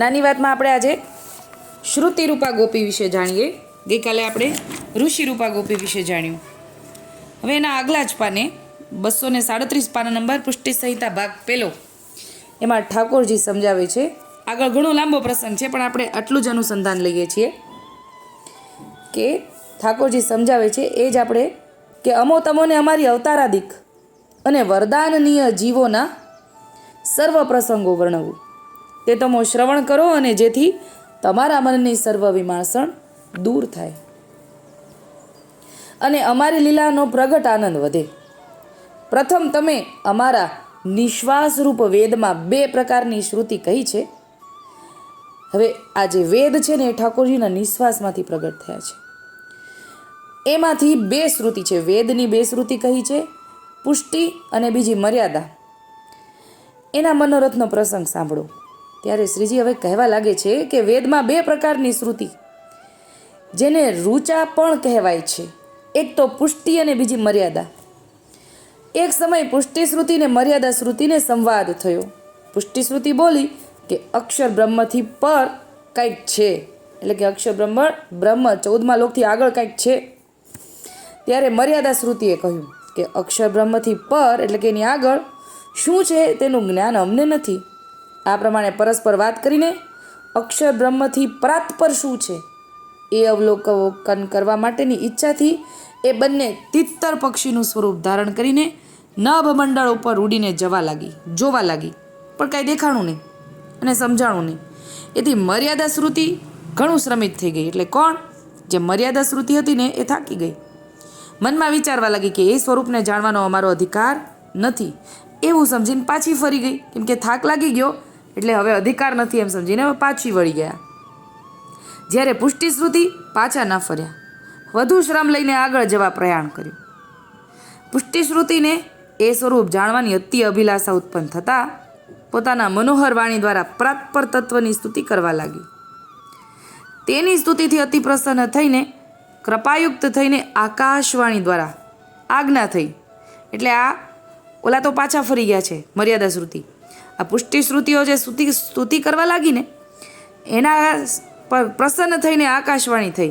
નાની વાતમાં આપણે આજે શ્રુતિરૂપા ગોપી વિશે જાણીએ. ગઈકાલે આપણે ઋષિરૂપા ગોપી વિશે જાણ્યું. હવે એના આગલા જ પાને બસો ને સાડત્રીસ પાના નંબર પુષ્ટિ સંહિતા ભાગ પહેલો એમાં ઠાકોરજી સમજાવે છે, આગળ ઘણો લાંબો પ્રસંગ છે, પણ આપણે આટલું જ અનુસંધાન લઈએ છીએ. કે ઠાકોરજી સમજાવે છે, એ જ આપણે કે અમો તમોને અમારી અવતારાદિક અને વરદાનનીય જીવોના સર્વ પ્રસંગો વર્ણવું. તે તમો શ્રવણ કરો અને જેથી તમારા મનની સર્વ વિમાસણ દૂર થાય. અને અમારી લીલાનો પ્રગટ આનંદ વધે. પ્રથમ તમે અમારા નિશ્વાસરૂપ વેદમાં બે પ્રકારની શ્રુતિ કહી છે. હવે આ જે વેદ છે ને એ ઠાકોરજીના નિશ્વાસમાંથી પ્રગટ થયા છે. એમાંથી બે શ્રુતિ છે, વેદની બે શ્રુતિ કહી છે, પુષ્ટિ અને બીજી મર્યાદા. એના મનોરથનો પ્રસંગ સાંભળો. ત્યારે શ્રીજી હવે કહેવા લાગે છે કે વેદમાં બે પ્રકારની શ્રુતિ. જેને રૂચા પણ કહેવાય છે. એક તો પુષ્ટિ અને બીજી મર્યાદા. એક સમય પુષ્ટિ શ્રુતિ મર્યાદા શ્રુતિને સંવાદ થયો. પુષ્ટિ શ્રુતિ બોલી કે અક્ષર બ્રહ્મથી પર કંઈક છે. એટલે કે અક્ષર બ્રહ્મ બ્રહ્મ ચૌદમા લોકથી આગળ કંઈક છે. ત્યારે મર્યાદા શ્રુતિએ કહ્યું કે અક્ષર બ્રહ્મથી પર એટલે કે એની આગળ શું છે તેનું જ્ઞાન અમને નથી. આ પ્રમાણે પરસ્પર વાત કરીને અક્ષર બ્રહ્મથી પરાત્પર શું છે? એ અવલોકન કરવા માટેની ઈચ્છાથી એ બંને તિત્તર પક્ષીનું સ્વરૂપ ધારણ કરીને નભમંડળ ઉપર ઉડીને જવા લાગી, જોવા લાગી. પણ કાંઈ દેખાણું નહીં અને સમજાણું નહીં. એથી મર્યાદા શ્રુતિ ઘણું શ્રમિત થઈ ગઈ. એટલે કોણ? જે મર્યાદા શ્રુતિ હતી ને એ થાકી ગઈ. મનમાં વિચારવા લાગી કે એ સ્વરૂપને જાણવાનો અમારો અધિકાર નથી. એવું સમજીને પાછી ફરી ગઈ. કેમ કે થાક લાગી ગયો એટલે હવે અધિકાર નથી એમ સમજીને હવે પાછી વળી ગયા. જ્યારે પુષ્ટિ શ્રુતિ પાછા ન ફર્યા, વધુ શ્રમ લઈને આગળ જવા પ્રયાણ કર્યું. પુષ્ટિ શ્રુતિને એ સ્વરૂપ જાણવાની અતિ અભિલાષા ઉત્પન્ન થતાં પોતાના મનોહર વાણી દ્વારા પ્રાત્પર તત્વની સ્તુતિ કરવા લાગી તેની સ્તુતિથી અતિ પ્રસન્ન થઈને, કૃપાયુક્ત થઈને આકાશવાણી દ્વારા આજ્ઞા થઈ. એટલે આ ઓલા તો પાછા ફરી ગયા છે, મર્યાદા શ્રુતિ. આ પુષ્ટિ શ્રુતિઓ જે સ્તુતિ સ્તુતિ કરવા લાગી ને એના પર પ્રસન્ન થઈને આકાશવાણી થઈ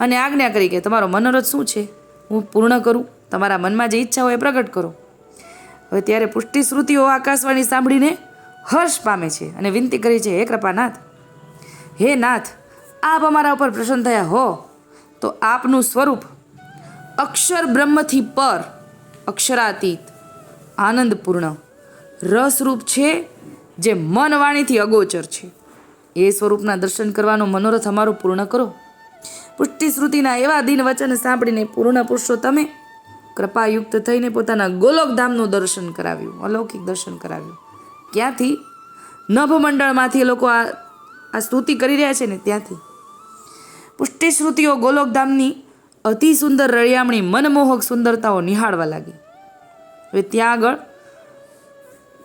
અને આજ્ઞા કરી કે તમારો મનોરથ શું છે? હું પૂર્ણ કરું. તમારા મનમાં જે ઈચ્છા હોય એ પ્રગટ કરો. હવે ત્યારે પુષ્ટિ શ્રુતિઓ આકાશવાણી સાંભળીને હર્ષ પામે છે અને વિનંતી કરી છે, હે કૃપાનાથ, હે નાથ, આપ અમારા ઉપર પ્રસન્ન થયા હો. તો આપનું સ્વરૂપ અક્ષર બ્રહ્મથી પર અક્ષરાતીત આનંદપૂર્ણ રસરૂપ છે, જે મન વાણીથી અગોચર છે. એ સ્વરૂપના દર્શન કરવાનો મનોરથ અમારો પૂર્ણ કરો. પુષ્ટિ શ્રુતિના એવા દિન વચન સાંભળીને પૂર્ણ પુરુષો તમે કૃપાયુક્ત થઈને પોતાના ગોલોકધામનું દર્શન કરાવ્યું, અલૌકિક દર્શન કરાવ્યું. ક્યાંથી? નભમંડળમાંથી લોકો આ આ સ્તુતિ કરી રહ્યા છે ને ત્યાંથી. પુષ્ટિ શ્રુતિઓ ગોલોકધામની અતિ સુંદર રળિયામણી મનમોહક સુંદરતાઓ નિહાળવા લાગી. હવે ત્યાં આગળ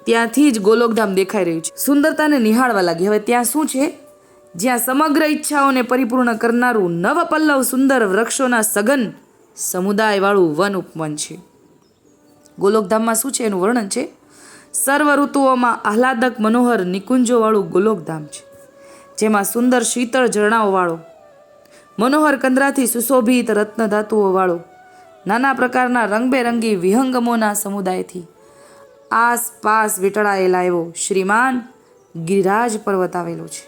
ત્યાંથી જ ગોલોકધામ દેખાઈ રહ્યું છે. સુંદરતાને નિહાળવા લાગી. હવે ત્યાં શું છે? જ્યાં સમગ્ર ઈચ્છાઓને પરિપૂર્ણ કરનારું નવપલ્લવ સુંદર વૃક્ષોના સઘન સમુદાયવાળું વન ઉપવન છે. ગોલોકધામમાં શું છે? એનું વર્ણન છે. સર્વ ઋતુઓમાં આહલાદક મનોહર નિકુંજોવાળું ગોલોકધામ છે, જેમાં સુંદર શીતળ ઝરણાઓવાળો, મનોહર કંદરાથી સુશોભિત રત્ન ધાતુઓવાળો નાના પ્રકારના રંગબેરંગી વિહંગમોના સમુદાયથી આસપાસ વીંટળાયેલા એવો શ્રીમાન ગિરિરાજ પર્વત આવેલો છે,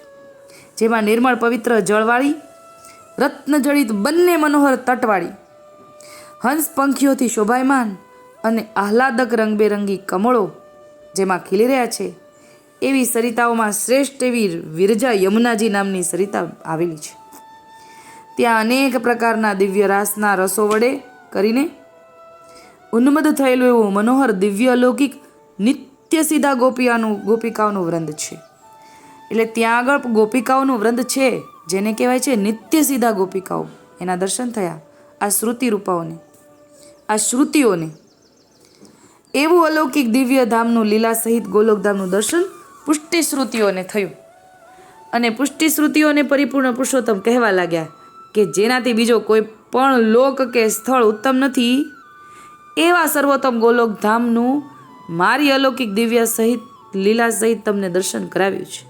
જેમાં નિર્મળ પવિત્ર જળવાળી, રત્નજડિત બંને મનોહર તટવાળી, હંસ પંખીઓથી શોભાયમાન અને આહલાદક રંગબેરંગી કમળો જેમાં ખીલી રહ્યા છે, એવી સરિતાઓમાં શ્રેષ્ઠ એવી વિરજા યમુનાજી નામની સરિતા આવેલી છે. ત્યાં અનેક પ્રકારના દિવ્ય રાસના રસો વડે કરીને ઉન્મદ થયેલું એવું મનોહર દિવ્ય અલૌકિક નિત્ય સીધા ગોપિયાનું, ગોપિકાઓનું વ્રંદ છે. એટલે ત્યાં આગળ ગોપિકાઓનું વ્રંદ છે, જેને કહેવાય છે નિત્ય સીધા ગોપિકાઓ. એના દર્શન થયા આ શ્રુતિ રૂપાઓને, આ શ્રુતિઓને. એવું અલૌકિક દિવ્ય ધામનું, લીલા સહિત ગોલોકધામનું દર્શન પુષ્ટિ શ્રુતિઓને થયું. અને પુષ્ટિ શ્રુતિઓને પરિપૂર્ણ પુરુષોત્તમ કહેવા લાગ્યા કે જેનાથી બીજો કોઈ પણ લોક કે સ્થળ ઉત્તમ નથી, એવા સર્વોત્તમ ગોલોક ધામનું મારી અલૌકિક દિવ્ય સહિત, લીલા સહિત તમને દર્શન કરાવ્યું છે.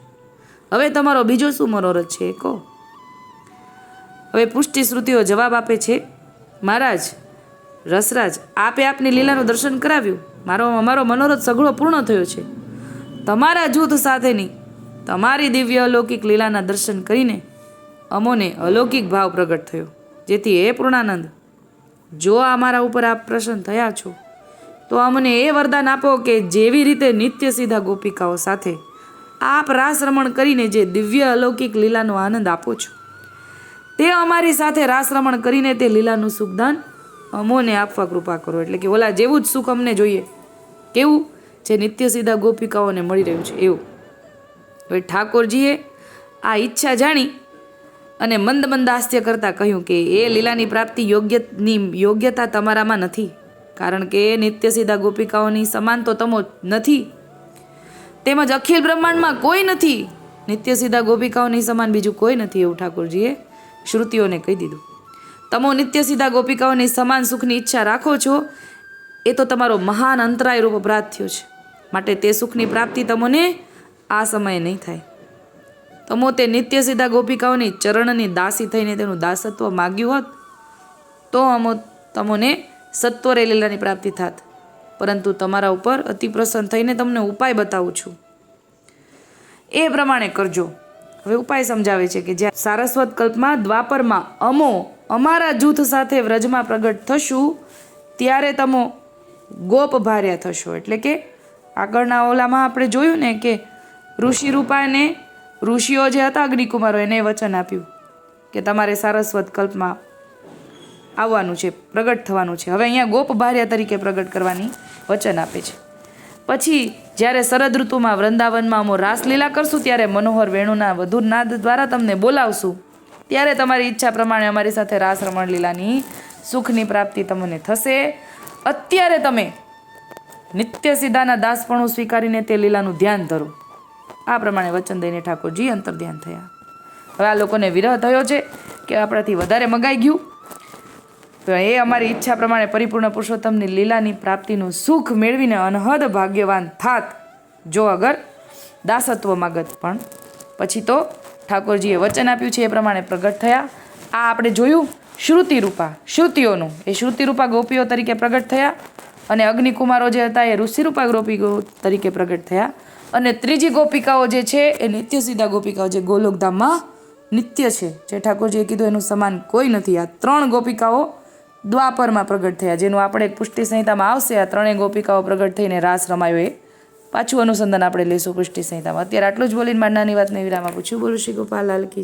હવે તમારો બીજો શું મનોરથ છે કહો હવે પુષ્ટિ શ્રુતિઓ જવાબ આપે છે, મહારાજ, રસરાજ, આપે આપની લીલાનું દર્શન કરાવ્યું. મારો, અમારો મનોરથ સઘળો પૂર્ણ થયો છે. તમારા જૂથ સાથેની તમારી દિવ્ય અલૌકિક લીલાના દર્શન કરીને અમોને અલૌકિક ભાવ પ્રગટ થયો. જેથી હે પૂર્ણાનંદ, જો આ અમારા ઉપર આપ પ્રસન્ન થયા છો તો અમને એ વરદાન આપો કે જેવી રીતે નિત્ય સીધા ગોપિકાઓ સાથે આપ રાસ રમણ કરીને જે દિવ્ય અલૌકિક લીલાનો આનંદ આપો છો, તે અમારી સાથે રાસ રમણ કરીને તે લીલાનું સુખદાન અમોને આપવા કૃપા કરો. એટલે કે ઓલા જેવું જ સુખ અમને જોઈએ. કેવું? જે નિત્ય સીધા ગોપિકાઓને મળી રહ્યું છે. એવું. હવે ઠાકોરજીએ આ ઈચ્છા જાણી અને મંદ મંદ મંદાસ્ય કરતાં કહ્યું કે એ લીલાની પ્રાપ્તિ યોગ્યની યોગ્યતા તમારામાં નથી. કારણ કે નિત્ય સીધા ગોપિકાઓની સમાન તો તમો નથી. તેમજ અખિલ બ્રહ્માંડમાં કોઈ નથી. નિત્ય સીધા ગોપિકાઓની સમાન બીજું કોઈ નથી એવું ઠાકોરજીએ શ્રુતિઓને કહી દીધું. તમો નિત્ય સીધા ગોપિકાઓની સમાન સુખની ઈચ્છા રાખો છો, એ તો તમારો મહાન અંતરાય રૂપ અપરાધ થયો છે. માટે તે સુખની પ્રાપ્તિ તમને આ સમયે નહીં થાય. તમો તે નિત્ય સીધા ગોપિકાઓની ચરણની દાસી થઈને તેનું દાસત્વ માગ્યું હોત, તો અમો તમોને સત્વરે લીલાની પ્રાપ્તિ થાત. પરંતુ તમારા ઉપર અતિ પ્રસન્ન થઈને તમને ઉપાય બતાવું છું. એ પ્રમાણે કરજો. હવે ઉપાય સમજાવે છે કે જ્યાં સારસ્વત કલ્પમાં દ્વાપરમાં અમો અમારા જૂથ સાથે વ્રજમાં પ્રગટ થશું, ત્યારે તમો ગોપ ભાર્યા થશો. એટલે કે આગળના ઓલામાં આપણે જોયું ને કે ઋષિ રૂપાને ઋષિઓ જે હતા અગ્નિકુમારો એને વચન આપ્યું કે તમારે સારસ્વત કલ્પમાં આવવાનું છે, પ્રગટ થવાનું છે. હવે અહીંયા ગોપ ભાર્યા તરીકે પ્રગટ કરવાની વચન આપે છે. પછી જ્યારે શરદ ઋતુમાં વૃંદાવનમાં અમો રાસલીલા કરશું, ત્યારે મનોહર વેણુના વધુ નાદ દ્વારા તમને બોલાવશું. ત્યારે તમારી ઈચ્છા પ્રમાણે અમારી સાથે રાસ રમણ લીલાની સુખની પ્રાપ્તિ તમને થશે. અત્યારે તમે નિત્ય સીધાના દાસપણું સ્વીકારીને તે લીલાનું ધ્યાન ધરો. આ પ્રમાણે વચન દઈને ઠાકોરજી અંતર ધ્યાન થયા. હવે આ લોકોને વિરહ થયો છે કે આપણાથી વધારે મગાઈ ગયું. તો એ અમારી ઈચ્છા પ્રમાણે પરિપૂર્ણ પુરુષોત્તમની લીલાની પ્રાપ્તિનું સુખ મેળવીને અનહદ ભાગ્યવાન થાત. જો અગર દાસત્વ ગત પણ. પછી તો ઠાકોરજીએ વચન આપ્યું છે, એ પ્રમાણે પ્રગટ થયા. આ આપણે જોયું શ્રુતિ રૂપા શ્રુતિઓનું. એ શ્રુતિ રૂપા ગોપીઓ તરીકે પ્રગટ થયા અને અગ્નિકુમારો જે હતા એ ઋષિરૂપા ગોપીઓ તરીકે પ્રગટ થયા. અને ત્રીજી ગોપિકાઓ જે છે, એ નિત્ય સીધા ગોપિકાઓ જે ગોલોકધામમાં નિત્ય છે. જે ઠાકોરજીએ કીધું એનું સમાન કોઈ નથી. આ ત્રણ ગોપિકાઓ દ્વાપરમાં પ્રગટ થયા, જેનું આપણે એક પુષ્ટિ સંહિતામાં આવશે. આ ત્રણેય ગોપિકાઓ પ્રગટ થઈને રાસ રમાયો. એ પાછું અનુસંધાન આપણે લઈશું પુષ્ટિ સંહિતામાં. અત્યારે આટલું જ બોલીને માંડનાની નાની વાતને વિરામ આપું છું. બોલું શ્રી ગોપાલ લાલ કી